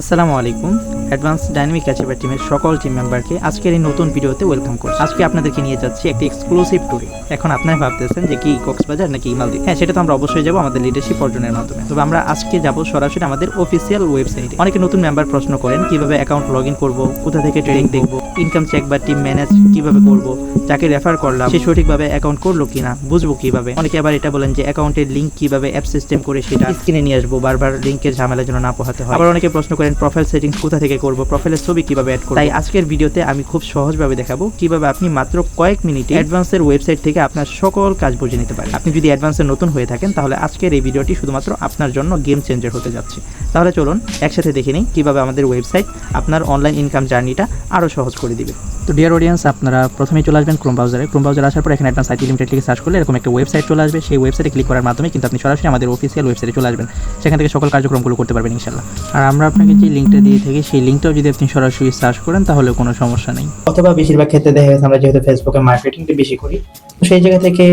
আসসালামু আলাইকুম। Advance dynamic ক্যাচেবার টিমের সকল টিম মেম্বারকে আজকের এই নতুন ভিডিওতে ওয়েলকাম করছি। আজকে আপনাদেরকে নিয়ে যাচ্ছি একটি এক্সক্লুসিভ ট্যুরে এখন আপনারা ভাবতেছেন যে কি কক্সবাজার নাকি মালদ্বীপ হ্যাঁ সেটা তো আমরা অবশ্যই যাব আমাদের লিডারশিপ অর্জনের মাধ্যমে। তবে আমরা আজকে যাব সরাসরি আমাদের অফিসিয়াল ওয়েবসাইটে অনেকে নতুন মেম্বার প্রশ্ন করেন, কীভাবে অ্যাকাউন্ট লগ ইন করব, কোথা থেকে ট্রেনিং দেখব ইনকাম চেক বা টিম ম্যানেজ কীভাবে করব, যাকে রেফার করলাম, সে সঠিকভাবে অ্যাকাউন্ট করল কিনা, বুঝব কীভাবে? অনেকে আবার এটা বলেন যে অ্যাকাউন্টের লিঙ্ক কীভাবে অ্যাপ সিস্টেম করে সেটা স্ক্রিনে নিয়ে আসব, বারবার লিঙ্কের ঝামেলা যেন না পোহাতে হয়। আবার অনেকে প্রশ্ন করেন প্রোফাইল সেটিংস কোথা থেকে করব প্রোফাইলের ছবি কীভাবে অ্যাড করব। তাই আজকের ভিডিওতে আমি খুব সহজভাবে দেখাবো কীভাবে আপনি মাত্র কয়েক মিনিটে অ্যাডভান্সের ওয়েবসাইট থেকে আপনার সকল কাজ বুঝে নিতে পারেন। আপনি যদি অ্যাডভান্সের নতুন হয়ে থাকেন, তাহলে আজকের এই ভিডিওটি শুধুমাত্র আপনার জন্য গেম চেঞ্জার হতে যাচ্ছে। তাহলে চলুন একসাথে দেখে নিই কীভাবে আমাদের ওয়েবসাইট আপনার অনলাইন ইনকাম জার্নিটা আরও সহজ করে দিবে। তো ডিয়ার অডিয়েন্স আপনারা প্রথমে চলে আসবেন ক্রোম ব্রাউজারে ক্রোম ব্রাউজার আসার পর এখানে অ্যাডভান্স আইটি লিমিটেড লিখে সার্চ করলে এরকম একটা ওয়েবসাইট চলে আসবে। সেই ওয়েবসাইটে ক্লিক করার মাধ্যমে কিন্তু আপনি সরাসরি আমাদের অফিসিয়াল ওয়েবসাইটে চলে আসবেন। সেখান থেকে সকল কার্যক্রমগুলো করতে পারবেন ইনশাল্লাহ আর আমরা আপনাকে যে লিঙ্কটা দিয়ে থাকি, সেই লিঙ্কটাও যদি আপনি সরাসরি সার্চ করেন, তাহলে কোনো সমস্যা নেই। অথবা বেশিরভাগ ক্ষেত্রে দেখা গেছে আমরা যেহেতু ফেসবুকে মার্কেটিংটা বেশি করি, তো সেই জায়গা থেকে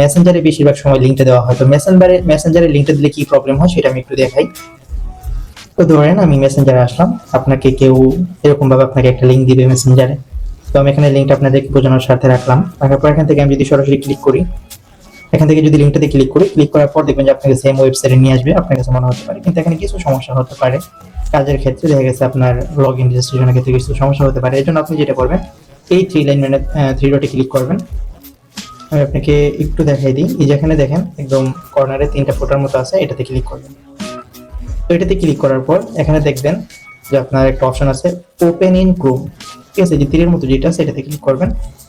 মেসেঞ্জারে বেশিরভাগ সময় লিঙ্কটা দেওয়া হয়। তো মেসেঞ্জারে মেসেঞ্জারে লিঙ্কটা দিলে কি প্রবলেম হয় সেটা আমি একটু দেখাই। তো ধরেন আমি মেসেঞ্জারে আসলাম। আপনাকে কেউ এরকমভাবে আপনাকে একটা লিঙ্ক দিবে মেসেঞ্জারে তো আমি এখানে লিঙ্কটা আপনাদেরকে বোঝানোর সাথে রাখলাম। রাখার পর এখান থেকে আমি যদি সরাসরি ক্লিক করি, এখান থেকে যদি লিঙ্কটাতে ক্লিক করি ক্লিক করার পর দেখবেন যে আপনাকে সেম ওয়েবসাইটে নিয়ে আসবে, আপনার কাছে মনে হতে পারে। কিন্তু এখানে কিছু সমস্যা হতে পারে। কাজের ক্ষেত্রে দেখা গেছে আপনার লগ ইন রেজিস্ট্রেশনের ক্ষেত্রে কিছু সমস্যা হতে পারে। এই জন্য আপনি যেটা করবেন, এই থ্রি লাইন মানে থ্রি ডটে ক্লিক করবেন। আমি আপনাকে একটু দেখাই দিই। এই যেখানে দেখেন, একদম কর্নারে তিনটা ফোটার মতো আছে, এটাতে ক্লিক করবেন। তো এটাতে ক্লিক করার পর এখানে দেখবেন যে আপনার একটা অপশন আছে ওপেন ইন ক্রোম ঠিক আছে, যে তীরের মতো যেটা আছে এটাতে ক্লিক করবেন।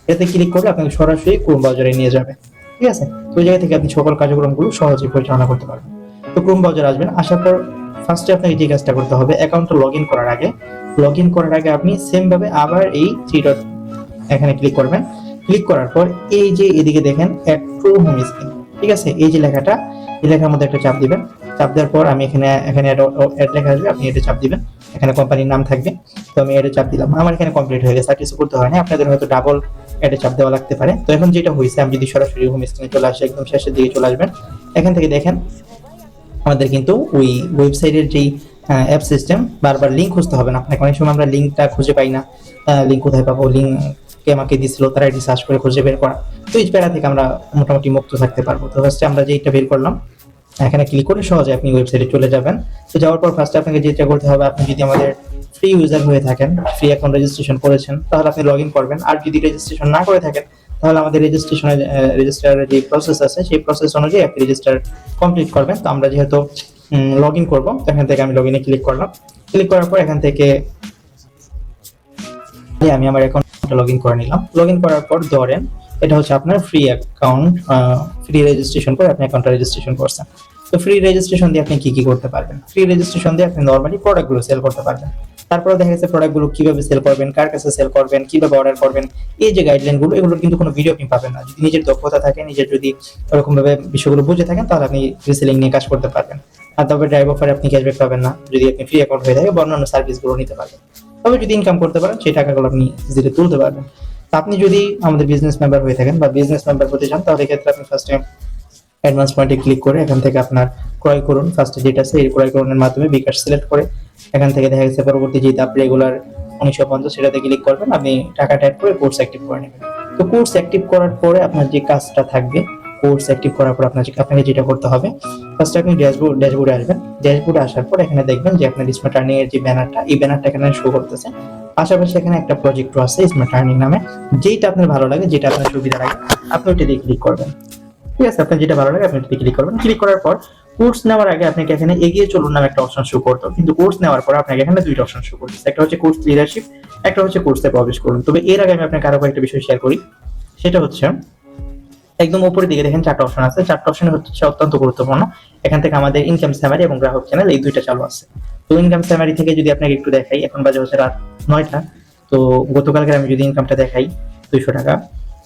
এটাতে ক্লিক করলে আপনাকে সরাসরি ক্রোম ব্রাউজারে নিয়ে যাবে। ঠিক আছে? তো ওই জায়গা থেকে আপনি সকল কার্যক্রমগুলো সহজেই পরিচালনা করতে পারবেন। তো ক্রোম ব্রাউজার আসবেন, আসার পর ফার্স্টে আপনাকে যে কাজটা করতে হবে অ্যাকাউন্টটা লগ ইন করার আগে লগ ইন করার আগে আপনি সেম ভাবে আবার এই থ্রি ডট এখানে ক্লিক করবেন। ক্লিক করার পর এই যে এদিকে দেখেন অ্যাড টু হোম স্ক্রিন ঠিক আছে? এই যে লেখাটা, এই লেখার মধ্যে একটা চাপ দিবেন। চাপ দেওয়ার পর আমি এখানে এখানে অ্যাড লেখা আসবে আপনি এটা চাপ দিবেন। এখানে কোম্পানির নাম থাকবে। তো আমি এটা চাপ দিলাম। আমার এখানে কমপ্লিট হয়ে গেছে, আর কিছু করতে হয় না আপনাদের হয়তো ডাবল এটা চাপ দেওয়া লাগতে পারে। তো এখন যেটা হয়েছে, আমি যদি সরাসরি হোম স্ক্রিনে চলে আসি, একদম শেষের দিকে চলে আসবেন। এখান থেকে দেখেন, আমাদের কিন্তু ওই ওয়েবসাইটের যেই অ্যাপ সিস্টেম বারবার লিঙ্ক খুঁজতে হবে না আপনাকে। অনেক সময় আমরা লিঙ্কটা খুঁজে পাই না। লিঙ্ক কোথায় পাবো? লিঙ্ক কে আমাকে দিছিল, তারা এটি সার্চ করে খুঁজে বের করা। তো এই প্যারা থেকে আমরা মোটামুটি মুক্ত থাকতে পারব। তো ফার্স্টে আমরা যেটা বের করলাম এখানে ক্লিক করে সহজে আপনি ওয়েবসাইটে চলে যাবেন। তো যাওয়ার পর ফার্স্টে আপনাকে যেটা করতে হবে, আপনি যদি আমাদের ফ্রি ইউজার হয়ে থাকেন ফ্রি অ্যাকাউন্ট রেজিস্ট্রেশন করেছেন, তাহলে আপনি লগ ইন করবেন। আর যদি রেজিস্ট্রেশন না করে থাকেন, তাহলে আমাদের রেজিস্ট্রেশনের রেজিস্টারের যে প্রসেস আছে, সেই প্রসেস অনুযায়ী আপনি রেজিস্টার কমপ্লিট করবেন। তো আমরা যেহেতু লগ ইন করব এখান থেকে আমি লগ ইনে ক্লিক করলাম। ক্লিক করার পর এখান থেকে আমি আমার অ্যাকাউন্টটা লগ ইন করে নিলাম। লগ ইন করার পর ধরেন এটা হচ্ছে আপনার ফ্রি অ্যাকাউন্ট ফ্রি রেজিস্ট্রেশন করে আপনি অ্যাকাউন্টটা রেজিস্ট্রেশন করছেন। তো ফ্রি রেজিস্ট্রেশন দিয়ে আপনি কি কি করতে পারবেন? ফ্রি রেজিস্ট্রেশন দিয়ে আপনি নর্মালি প্রোডাক্টগুলো সেল করতে পারবেন। তারপরে দেখা গেছে প্রোডাক্টগুলো কীভাবে সেল করবেন, কার কাছে সেল করবেন, কীভাবে অর্ডার করবেন, এই যে গাইডলাইনগুলো, এগুলোর কিন্তু কোনো ভিডিও আপনি পাবেন না। যদি নিজের দক্ষতা থাকে, নিজের যদি ওরকম ভাবে বিষয়গুলো বুঝে থাকেন, তাহলে আপনি রিসেলিং নিয়ে কাজ করতে পারবেন। আর তবে ড্রাইভ অফারে আপনি ক্যাশব্যাক পাবেন না, যদি আপনি ফ্রি অ্যাকাউন্ট হয়ে থাকে বা অন্যান্য সার্ভিসগুলো নিতে পারবেন। তবে যদি ইনকাম করতে পারেন, সেই টাকাগুলো আপনি ইজিলি তুলতে পারবেন। আপনি যদি আমাদের বিজনেস মেম্বার হয়ে থাকেন বা বিজনেস মেম্বার হতে চান, তাহলে ক্ষেত্রে আপনি ফার্স্ট অ্যাডভান্স পয়েন্টে ক্লিক করে এখান থেকে আপনার ক্রয় করুন। ফার্স্টে যেটা আছে, এই ক্রয় করুনের মাধ্যমে বিকাশ সিলেক্ট করে এখান থেকে দেখা গেছে পরবর্তী যেটা আপনি রেগুলার উনিশশো পঞ্চাশ সেটাতে ক্লিক করবেন। আপনি টাকা টাইপ করে কোর্স অ্যাক্টিভ করে নেবেন। তো কোর্স অ্যাক্টিভ করার পরে আপনার যে কাজটা থাকবে কোর্স অ্যাক্টিভ করার পর আপনার আপনাকে যেটা করতে হবে ফার্স্টে আপনি ড্যাশবোর্ড ড্যাশবোর্ডে আসবেন। ড্যাশবোর্ডে আসার পর এখানে দেখবেন যে আপনার স্মার্ট আর্নিং এর যে ব্যানারটা এই ব্যানারটা এখানে শো করতেছে। পাশাপাশি এখানে একটা প্রজেক্ট আছে স্মার্ট আর্নিং নামে। যেটা আপনার ভালো লাগে যেটা আপনার সুবিধা লাগে, আপনি ওইটা দিয়ে ক্লিক করবেন। ঠিক আছে? আপনার যেটা ভালো লাগে, আপনি ওইটাতে ক্লিক করবেন। ক্লিক করার পর কোর্স নেওয়ার আগে আপনাকে এখানে এগিয়ে চলুন নামে একটা অপশন শো করতো কিন্তু কোর্স নেওয়ার পর আপনাকে এখানে দুইটা অপশন শো করতেছে একটা হচ্ছে কোর্স লিডারশিপ একটা হচ্ছে কোর্সে প্রবেশ করুন। তবে এর আগে আমি আপনাকে আরও কয়েকটা বিষয় শেয়ার করি। সেটা হচ্ছে, একদম উপরের দিকে দেখেন চারটা অপশন আছে। চারটা অপশন হচ্ছে অত্যন্ত গুরুত্বপূর্ণ। এখান থেকে আমাদের ইনকাম স্যামারি এবং গ্রাহক চ্যানেল এই দুইটা চালু আছে। তো ইনকাম স্যামারি থেকে যদি আপনাকে একটু দেখাই, এখন বাজে হচ্ছে রাত নয়টা, তো গতকালকে আমি যদি ইনকামটা দেখাই দুইশো টাকা,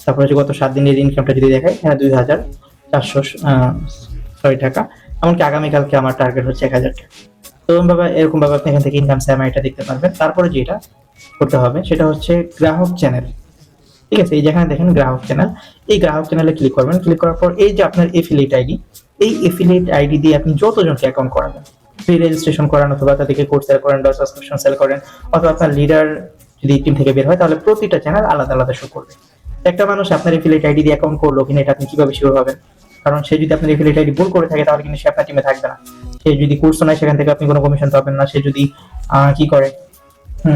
তারপর হচ্ছে গত সাত দিনের ইনকামটা যদি দেখাই হ্যাঁ দুই হাজার চারশো ছয় টাকা, এমনকি আগামীকালকে আমার টার্গেট হচ্ছে এক হাজার টাকা। তো ভাবে এরকম ভাবে আপনি এখান থেকে ইনকাম স্যামারিটা দেখতে পারবেন। তারপরে যেটা করতে হবে, সেটা হচ্ছে গ্রাহক চ্যানেল ঠিক আছে, এই যেখানে দেখেন গ্রাহক চ্যানেল এই গ্রাহক চ্যানেলে ক্লিক করবেন। ক্লিক করার পর এই যে আপনার এফিলিয়েট আইডি এই এফিলিয়েট আইডি দিয়ে আপনি যতজনকে অ্যাকাউন্ট করাবেন ফ্রি রেজিস্ট্রেশন করান অথবা তাদেরকে কোর্স সেল করেন বা সাবস্ক্রিপশন সেল করেন অথবা আপনার লিডার যদি টিম থেকে বের হয়, তাহলে প্রতিটা চ্যানেল আলাদা আলাদা শো করবে। একটা মানুষ আপনার এফিলিয়েট আইডি দিয়ে অ্যাকাউন্ট করল কিনা এটা আপনি কীভাবে শিওর হবেন? কারণ সে যদি আপনার এফিলিয়েট আইডি ভুল করে থাকে, তাহলে কিন্তু সে আপনার টিমে থাকবে না। সে যদি কোর্স নেয়, সেখান থেকে আপনি কোনো কমিশন পাবেন না। সে যদি কি করে?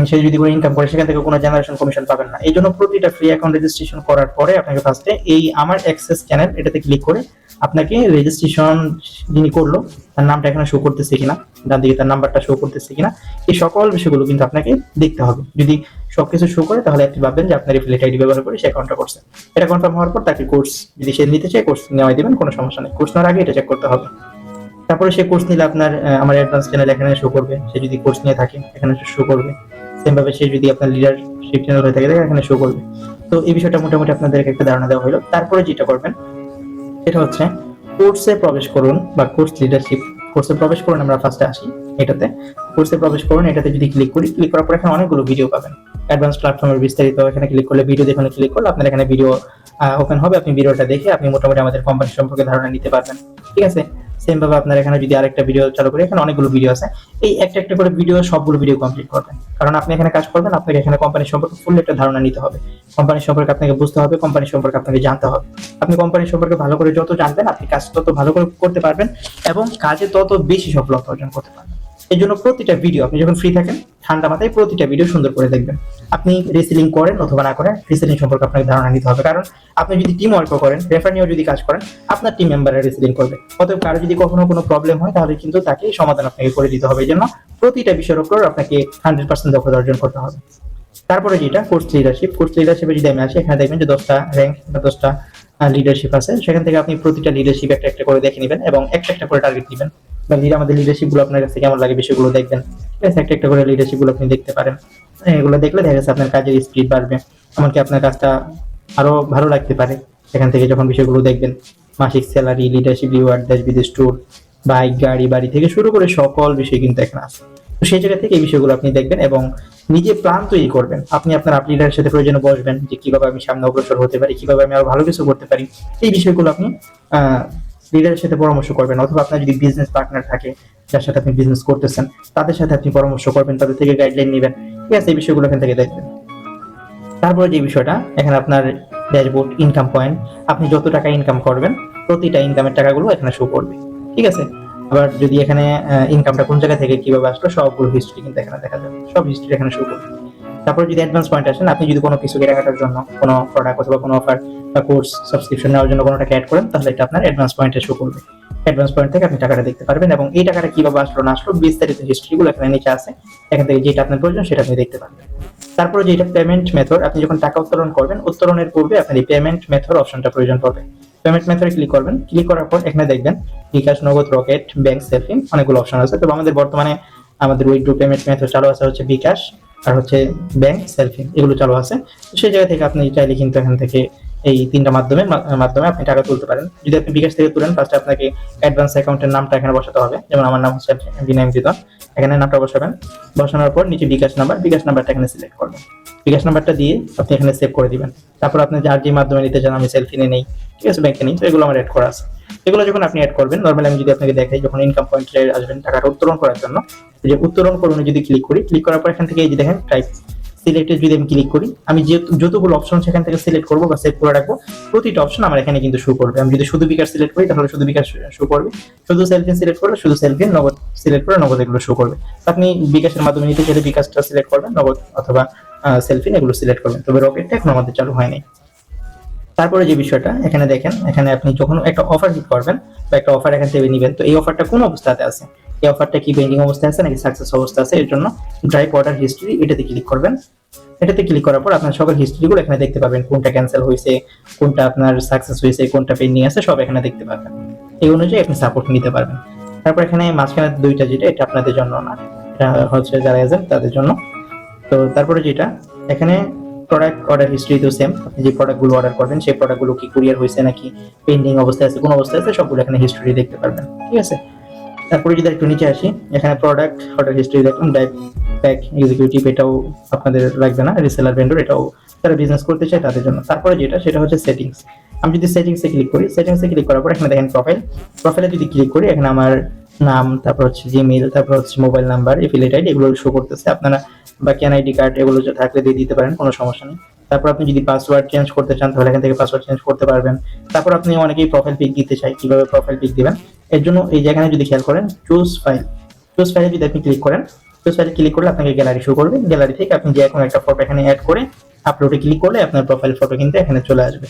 সে যদি কোনো ইনকাম করে, সেখান থেকে কোনো জেনারেশন কমিশন পাবেন না। এই জন্য প্রতিটা ফ্রি অ্যাকাউন্ট রেজিস্ট্রেশন করার পরে আপনাকে ফার্স্টে এই আমার অ্যাক্সেস চ্যানেল এটাতে ক্লিক করে আপনাকে রেজিস্ট্রেশন যিনি করল, তার নামটা এখানে শো করতেছে কিনা, ডান দিকে তার নাম্বারটা শো করতেছে কিনা, এই সকল বিষয়গুলো কিন্তু আপনাকে দেখতে হবে। যদি সবকিছু শো করে, তাহলে আপনি ভাববেন যে আপনার এফিলিয়েট আইডি ব্যবহার করে সে অ্যাকাউন্টটা করছে। এটা কনফার্ম হওয়ার পর তাকে কোর্স যদি সে নিতে চায় কোর্স নেওয়াই দেবেন, কোনো সমস্যা নেই। কোর্স নেওয়ার আগে এটা চেক করতে হবে। তারপরে সে কোর্স নিলে আপনার আমার অ্যাডভান্স চ্যানেল এখানে শো করবে। সে যদি কোর্স নিয়ে থাকে, এখানে শো করবে। সেম ভাবে সে যদি আপনার লিডারশিপ চ্যানেল হয়ে থাকে, এখানে শো করবে। তো এই বিষয়টা মোটামুটি আপনাদেরকে একটা ধারণা দেওয়া হলো। তারপরে যেটা করবেন সেটা হচ্ছে কোর্সে প্রবেশ করুন বা কোর্স লিডারশিপ কোর্সে প্রবেশ করুন, আমরা ফার্স্টে আসি এটাতে। কোর্সে প্রবেশ করুন, এটাতে যদি ক্লিক করি ক্লিক করার পর এখানে অনেকগুলো ভিডিও পাবেন। অ্যাডভান্স প্ল্যাটফর্মের বিস্তারিত, এখানে ক্লিক করলে ভিডিও দেখে ক্লিক করলে আপনার এখানে ভিডিও ওপেন হবে। আপনি ভিডিওটা দেখে আপনি মোটামুটি আমাদের কোম্পানি সম্পর্কে ধারণা নিতে পারবেন। ঠিক আছে? সেম ভাবে আপনার এখানে যদি আরেকটা ভিডিও চালু করি, এখানে অনেকগুলো ভিডিও আছে। এই একটা একটা করে ভিডিও সবগুলো ভিডিও কমপ্লিট করবেন। কারণ আপনি এখানে কাজ করবেন, আপনাকে এখানে কোম্পানি সম্পর্কে ফুল একটা ধারণা নিতে হবে। কোম্পানি সম্পর্কে আপনাকে বুঝতে হবে কোম্পানি সম্পর্কে আপনাকে জানতে হবে। আপনি কোম্পানি সম্পর্কে ভালো করে যত জানবেন, আপনি কাজ তত ভালো করে করতে পারবেন এবং কাজে তত বেশি সফলতা অর্জন করতে পারবেন। এই জন্য প্রতিটা ভিডিও আপনি যখন ফ্রি থাকেন, ঠান্ডা মাথায় প্রতিটা ভিডিও সুন্দর করে দেখবেন। আপনি রেসিলিং করেন অথবা না করেন রিসেলিং সম্পর্কে আপনাকে ধারণা নিতে হবে। কারণ আপনি যদি টিম ওয়ার্ক করেন রেফার নিয়েও যদি কাজ করেন, আপনার টিম মেম্বাররা রিসেলিং করবে। অতএব কারও যদি কখনো কোনো প্রবলেম হয়, তাহলে কিন্তু তাকে সমাধান আপনাকে করে দিতে হবে। এই জন্য প্রতিটা বিষয়ের উপর আপনাকে হান্ড্রেড পার্সেন্ট দক্ষতা অর্জন করতে হবে। তারপরে যেটা কোর্স লিডারশিপ কোর্স লিডারশিপে যদি আমি আসি, এখানে দেখবেন যে দশটা র্যাঙ্ক বা দশটা লিডারশিপ আছে। সেখান থেকে আপনি প্রতিটা লিডারশিপ একটা একটা করে দেখে নেবেন এবং একটা একটা করে টার্গেট দিবেন বা lead- আমাদের লিডারশিপগুলো আপনার কাছে কেমন লাগে বিষয়গুলো দেখবেন। ঠিক আছে? একটা একটা করে লিডারশিপগুলো আপনি দেখতে পারেন। হ্যাঁ, এগুলো দেখলে দেখা যাচ্ছে আপনার কাজের স্পিড বাড়বে। এমনকি আপনার কাজটা আরও ভালো লাগতে পারে। সেখান থেকে যখন বিষয়গুলো দেখবেন মাসিক স্যালারি লিডারশিপ রিওয়ার্ড দেশ বিদেশ ট্যুর বাইক গাড়ি বাড়ি থেকে শুরু করে সকল বিষয় কিন্তু এখানে আছে। তো সেই জায়গা থেকে এই বিষয়গুলো আপনি দেখবেন এবং নিজে প্ল্যান তৈরি করবেন। আপনি আপনার আপ লিডারের সাথে প্রয়োজনে বসবেন যে কীভাবে আমি সামনে অগ্রসর হতে পারি কীভাবে আমি আরও ভালো কিছু করতে পারি। এই বিষয়গুলো আপনি লিডারের সাথে পরামর্শ করবেন, অথবা আপনার যদি বিজনেস পার্টনার থাকে যার সাথে আপনি বিজনেস করতেছেন, তাদের সাথে আপনি পরামর্শ করবেন, তাদের থেকে গাইডলাইন নেবেন। ঠিক আছে, এই বিষয়গুলো এখান থেকে দেখবেন। তারপরে যে বিষয়টা, এখানে আপনার ড্যাশবোর্ড ইনকাম পয়েন্ট আপনি যত টাকা ইনকাম করবেন, প্রতিটা ইনকামের টাকাগুলো এখানে শো করবে। ঠিক আছে? আবার যদি এখানে ইনকামটা কোন জায়গা থেকে কীভাবে আসলো, সবগুলো হিস্ট্রি কিন্তু এখানে দেখা যাবে। সব হিস্ট্রি এখানে শো করবে। তারপর যদি অ্যাডভান্স পয়েন্ট আসেন, আপনি যদি কোনো কিছু কেনাকাটার জন্য কোনো প্রোডাক্ট অথবা কোনো অফার বা কোর্স সাবস্ক্রিপশন নেওয়ার জন্য কোনো টাকা অ্যাড করেন, তাহলে এটা আপনার অ্যাডভান্স পয়েন্টে শো করবে। অ্যাডভান্স পয়েন্ট থেকে আপনি টাকাটা দেখতে পারবেন এবং এই টাকাটা কীভাবে আসলো, না আসলো, বিস্তারিত হিস্ট্রিগুলো এখানে নিচে আছে। এখান থেকে যেটা আপনার প্রয়োজন সেটা আপনি দেখতে পারবেন। তারপরে যেটা পেমেন্ট মেথড আপনি যখন টাকা উত্তোলন করবেন, উত্তোলনের পূর্বে আপনার এই পেমেন্ট মেথড অপশনটা প্রয়োজন পড়বে পেমেন্ট মেথডে ক্লিক করবেন। ক্লিক করার পর এখানে দেখবেন বিকাশ, নগদ রকেট ব্যাংক সেলফিং অনেকগুলো অপশন আছে। তবে আমাদের বর্তমানে আমাদের উইথড্রো পেমেন্ট মেথড চালু আছে হচ্ছে বিকাশ। আর হচ্ছে ব্যাংক সেলফিং এগুলো চালু আছে। সেই জায়গা থেকে আপনি চাইলে কিন্তু এখান থেকে এই তিনটা মাধ্যমে মাধ্যমে আপনি টাকা তুলতে পারেন। যদি আপনি বিকাশ থেকে তুলেন ফার্স্টে আপনাকে অ্যাডভান্স অ্যাকাউন্টের নামটা এখানে বসাতে হবে। যেমন আমার নাম হচ্ছে বিনায়ক দিদন এখানে নামটা বসাবেন। বসানোর পর নিচে বিকাশ নাম্বার বিকাশ নাম্বারটা এখানে সিলেক্ট করবেন। বিকাশ নাম্বারটা দিয়ে আপনি এখানে সেভ করে দিবেন। তারপর আপনি যার যে মাধ্যমে নিতে চান, আমি সেলফি নিয়ে নেই। ঠিক আছে ব্যাংকে নেই। তো এগুলো আমার অ্যাড করা আছে। এগুলো যখন আপনি অ্যাড করবেন নর্মালি আমি যদি আপনাকে দেখাই যখন ইনকাম পয়েন্টে আসবেন টাকাটা উত্তোলন করার জন্য, যে উত্তোলন করুন, যদি ক্লিক করি ক্লিক করার পর এখান থেকে এই যে দেখেন টাইপ সিলেক্টে যদি আমি ক্লিক করি, আমি যতগুলো অপশন সেখান থেকে সিলেক্ট করব বা সেভ করে রাখব, প্রতিটা অপশন আমার এখানে কিন্তু শো করবে। আমি যদি শুধু বিকাশ সিলেক্ট করি, তাহলে শুধু বিকাশ শো করবে। শুধু সেলফি সিলেক্ট করলে, শুধু সেলফি নগদ সিলেক্ট করে নগদ এগুলো শো করবে। আপনি বিকাশের মাধ্যমে নিতে চাইলে বিকাশটা সিলেক্ট করবেন, নগদ অথবা সেলফি এগুলো সিলেক্ট করবেন। তবে রকেটটা এখন আমাদের চালু হয়নি তারপরে যে বিষয়টা, এখানে দেখেন, এখানে আপনি যখন একটা অফার হিট করবেন বা একটা অফার এখান থেকে নিবেন, তো এই অফারটা কোন অবস্থাতে আছে? এই অফারটা কি পেন্ডিং অবস্থায় আছে নাকি সাকসেস অবস্থা আছে? এর জন্য ড্রাইভ অর্ডার হিস্ট্রি এটাতে ক্লিক করবেন। এটাতে ক্লিক করার পর আপনার সকল হিস্ট্রিগুলো এখানে দেখতে পাবেন। কোনটা ক্যান্সেল হয়েছে, কোনটা আপনার সাকসেস হয়েছে, কোনটা পেন্ডিং আছে, সব এখানে দেখতে পাবেন। এই অনুযায়ী আপনি সাপোর্ট নিতে পারবেন। তারপর এখানে মাঝখানে দুইটা যেটা, এটা আপনাদের জন্য না। এটা হচ্ছে যারা এজেন্ট তাদের জন্য। তো তারপরে যেটা, এখানে প্রোডাক্ট অর্ডার হিস্ট্রি তো সেম আপনি যে প্রোডাক্টগুলো অর্ডার করবেন, সেই প্রোডাক্টগুলো কি কুরিয়ার হয়েছে নাকি পেন্ডিং অবস্থায় আছে, কোন অবস্থায় আছে, সবগুলো এখানে হিস্ট্রি দেখতে পারবেন। ঠিক আছে? তারপরে যদি একটু নিচে আসি, এখানে প্রোডাক্ট অর্ডার হিস্ট্রি দেখলাম ডাইভ প্যাক এক্সিকিউটিভ এটাও আপনাদের লাগবে না রিসেলার ভেন্ডর এটাও যারা বিজনেস করতে চায় তাদের জন্য। তারপরে যেটা, সেটা হচ্ছে সেটিংস আমি যদি সেটিংসে ক্লিক করি সেটিংসে ক্লিক করার পর এখানে দেখেন প্রোফাইল প্রোফাইলে যদি ক্লিক করি, এখানে আমার নাম, তারপর হচ্ছে জিমেইল তারপর হচ্ছে মোবাইল নাম্বার এফিলিয়েট আইডি এগুলো শো করতেছে। আপনারা বা ক্যান আইডি কার্ড, এগুলো থাকলে দিয়ে দিতে পারেন, কোনো সমস্যা নেই। তারপর আপনি যদি পাসওয়ার্ড চেঞ্জ করতে চান, তাহলে এখান থেকে পাসওয়ার্ড চেঞ্জ করতে পারবেন। তারপর আপনি অনেকেই প্রোফাইল পিক দিতে চাই কীভাবে প্রোফাইল পিক দিবেন? এর জন্য এই জায়গায় যদি খেয়াল করেন চুজ ফাইল চুজ ফাইলে যদি আপনি ক্লিক করেন চুজ ফাইলে ক্লিক করলে আপনাকে গ্যালারি শো করবে। গ্যালারি থেকে আপনি যে কোনো একটা ফটো এখানে অ্যাড করে আপলোডে ক্লিক করলে আপনার প্রোফাইল ফটো কিন্তু এখানে চলে আসবে।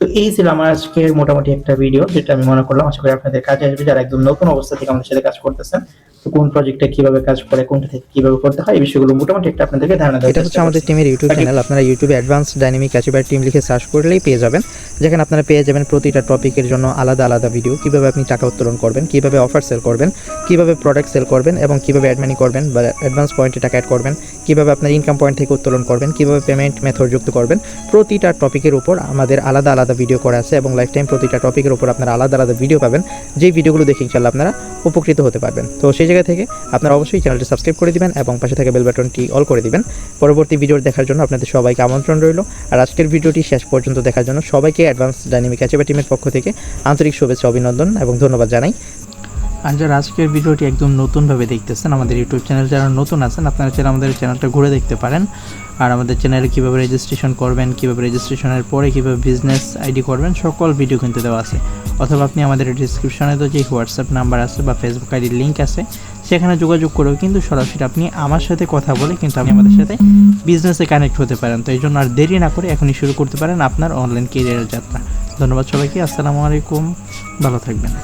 তো এই ছিল আমার আজকের মোটামুটি একটা ভিডিও যেটা আমি মনে করলাম আশা করি আপনাদের কাজে আসবে। যারা একদম নতুন অবস্থা থেকে আমাদের সাথে কাজ করতেছেন তো কোন প্রজেক্টে কীভাবে কাজ করে কোনটা থেকে কীভাবে করতে হয় এই বিষয়গুলো মোটামুটি একটা আপনাদেরকে ধারণা দেওয়ার এটা হচ্ছে আমাদের টিমের ইউটিউব চ্যানেল আপনারা ইউটিউবে অ্যাডভান্স ডাইনামিক অ্যাচিভার টিম লিখে সার্চ করলেই পেয়ে যাবেন যেখানে আপনারা পেয়ে যাবেন প্রতিটা টপিকের জন্য আলাদা আলাদা ভিডিও কীভাবে আপনি টাকা উত্তোলন করবেন কীভাবে অফার সেল করবেন কীভাবে প্রোডাক্ট সেল করবেন এবং কীভাবে অ্যাডমানি করবেন বা অ্যাডভান্স পয়েন্টে টাকা অ্যাড করবেন কীভাবে আপনার ইনকাম পয়েন্ট থেকে উত্তোলন করবেন কীভাবে পেমেন্ট মেথড যুক্ত করবেন প্রতিটা টপিকের উপর আমাদের আলাদা আলাদা ভিডিও করা আছে এবং লাইফ টাইম প্রতিটা টপিকের উপর আপনারা আলাদা আলাদা ভিডিও পাবেন। যেই ভিডিওগুলো দেখে ইনশাল্লাহ আপনারা উপকৃত হতে পারবেন। তো সেই জায়গা থেকে আপনারা অবশ্যই চ্যানেলটি সাবস্ক্রাইব করে দিবেন এবং পাশে থাকা বেল বাটনটি অল করে দিবেন। পরবর্তী ভিডিও দেখার জন্য আপনাদের সবাইকে আমন্ত্রণ রইল। আর আজকের ভিডিওটি শেষ পর্যন্ত দেখার জন্য সবাইকে অ্যাডভান্স ডাইনামিক অ্যাচেবা টিমের পক্ষ থেকে আন্তরিক শুভেচ্ছা, অভিনন্দন এবং ধন্যবাদ জানাই। আর যারা আজকের ভিডিওটি একদম নতুনভাবে দেখতেছেন, আমাদের ইউটিউব চ্যানেল যারা নতুন আছেন, আপনারা চাইলে আমাদের চ্যানেলটা ঘুরে দেখতে পারেন। আর আমাদের চ্যানেলে কীভাবে রেজিস্ট্রেশন করবেন, কীভাবে রেজিস্ট্রেশনের পরে কীভাবে বিজনেস আইডি করবেন, সকল ভিডিও কিন্তু দেওয়া আছে। অথবা আপনি আমাদের ডিসক্রিপশনে তো যে হোয়াটসঅ্যাপ নাম্বার আছে বা ফেসবুক আইডির লিঙ্ক আছে, সেখানে যোগাযোগ করেও কিন্তু সরাসরি আপনি আমার সাথে কথা বলে কিন্তু আপনি আমাদের সাথে বিজনেসে কানেক্ট হতে পারেন। তো এই জন্য আর দেরি না করে এখনই শুরু করতে পারেন আপনার অনলাইন কেরিয়ারের যাত্রা। ধন্যবাদ সবাইকে, আসসালামু আলাইকুম, ভালো থাকবেন।